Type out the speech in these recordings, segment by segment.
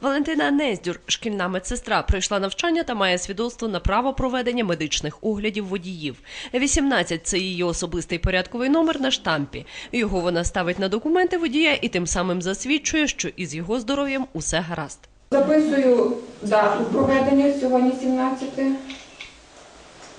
Валентина Нездюр, шкільна медсестра, пройшла навчання та має свідоцтво на право проведення медичних оглядів водіїв. 18 – це її особистий порядковий номер на штампі. Його вона ставить на документи водія і тим самим засвідчує, що із його здоров'ям усе гаразд. Записую дату проведення сьогодні 17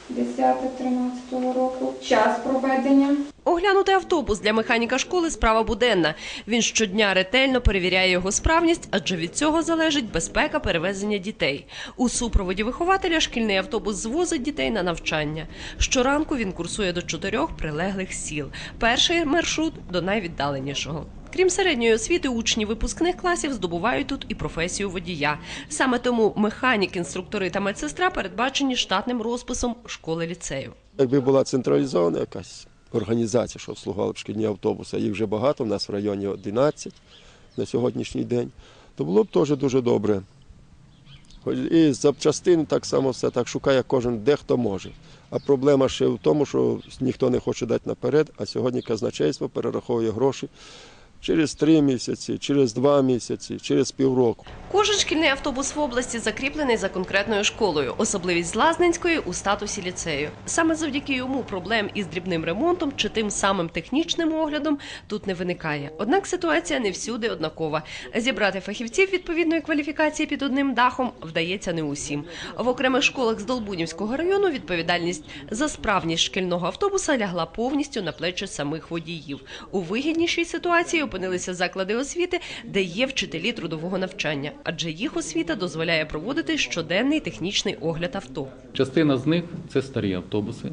10 13 року, час проведення. Оглянути автобус для механіка школи справа буденна. Він щодня ретельно перевіряє його справність, адже від цього залежить безпека перевезення дітей. У супроводі вихователя шкільний автобус звозить дітей на навчання. Щоранку він курсує до чотирьох прилеглих сіл. Перший маршрут до найвіддаленішого. Крім середньої освіти, учні випускних класів здобувають тут і професію водія. Саме тому механік, інструктори та медсестра передбачені штатним розписом школи ліцею. Якби була централізована якась організація, що обслуговувала б шкільні автобуси, їх вже багато, в нас в районі 11 на сьогоднішній день, то було б теж дуже добре. І запчастин так само все так шукає кожен де хто може. А проблема ще в тому, що ніхто не хоче дати наперед, а сьогодні казначейство перераховує гроші через три місяці, через два місяці, через півроку. Кожен шкільний автобус в області закріплений за конкретною школою. Особливість Злазненської у статусі ліцею. Саме завдяки йому проблем із дрібним ремонтом чи тим самим технічним оглядом тут не виникає. Однак ситуація не всюди однакова. Зібрати фахівців відповідної кваліфікації під одним дахом вдається не усім. В окремих школах з Долбунівського району відповідальність за справність шкільного автобуса лягла повністю на плечі самих водіїв. У вигіднішій ситуації опинилися заклади освіти, де є вчителі трудового навчання, адже їх освіта дозволяє проводити щоденний технічний огляд авто. Частина з них це старі автобуси,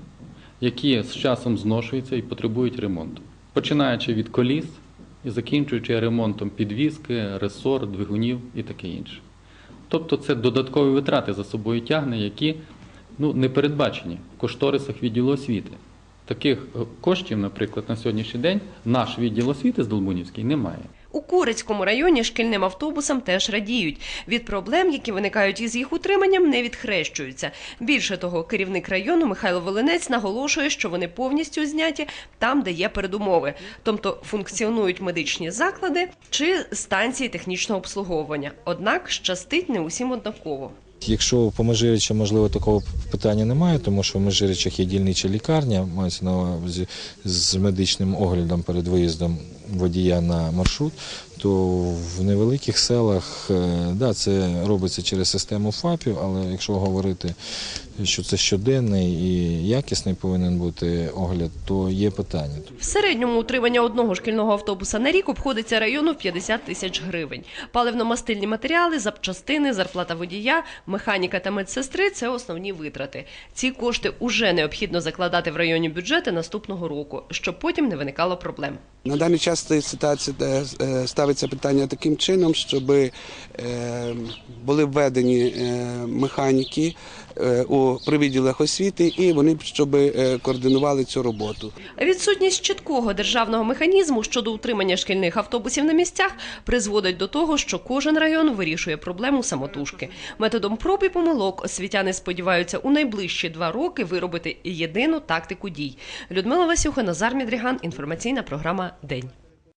які з часом зношуються і потребують ремонту, починаючи від коліс і закінчуючи ремонтом підвіски, ресор, двигунів і таке інше. Тобто це додаткові витрати за собою тягне, які ну, не передбачені в кошторисах відділу освіти. Таких е, коштів, наприклад, на сьогоднішній день наш відділ освіти з Долбунівський не має. У Курицькому районі шкільним автобусам теж радіють. Від проблем, які виникають із їх утриманням, не відхрещуються. Більше того, керівник району Михайло Волинець наголошує, що вони повністю зняті там, де є передумови, тобто функціонують медичні заклади чи станції технічного обслуговування. Однак щастить не усім однаково. Якщо по Межиричам, можливо, такого питання немає, тому що в Межиричах є дільнича лікарня, мається на увазі з медичним оглядом перед виїздом водія на маршрут, то в невеликих селах е, да, це робиться через систему ФАПів, але якщо говорити, що це щоденний і якісний повинен бути огляд, то є питання. В середньому утримання одного шкільного автобуса на рік обходиться району в 50 тисяч гривень. Паливно-мастильні матеріали, запчастини, зарплата водія, механіка та медсестри це основні витрати. Ці кошти уже необхідно закладати в районні бюджети наступного року, щоб потім не виникало проблем. На даний час ситуація, е, ставиться питання таким чином, щоб е, були введені е, механіки е, у при відділах освіти, і вони щоб е, координували цю роботу. Відсутність чіткого державного механізму щодо утримання шкільних автобусів на місцях призводить до того, що кожен район вирішує проблему самотужки. Методом проб і помилок освітяни сподіваються у найближчі два роки виробити єдину тактику дій. Людмила Васюха, Назар Мідріган. Інформаційна програма День.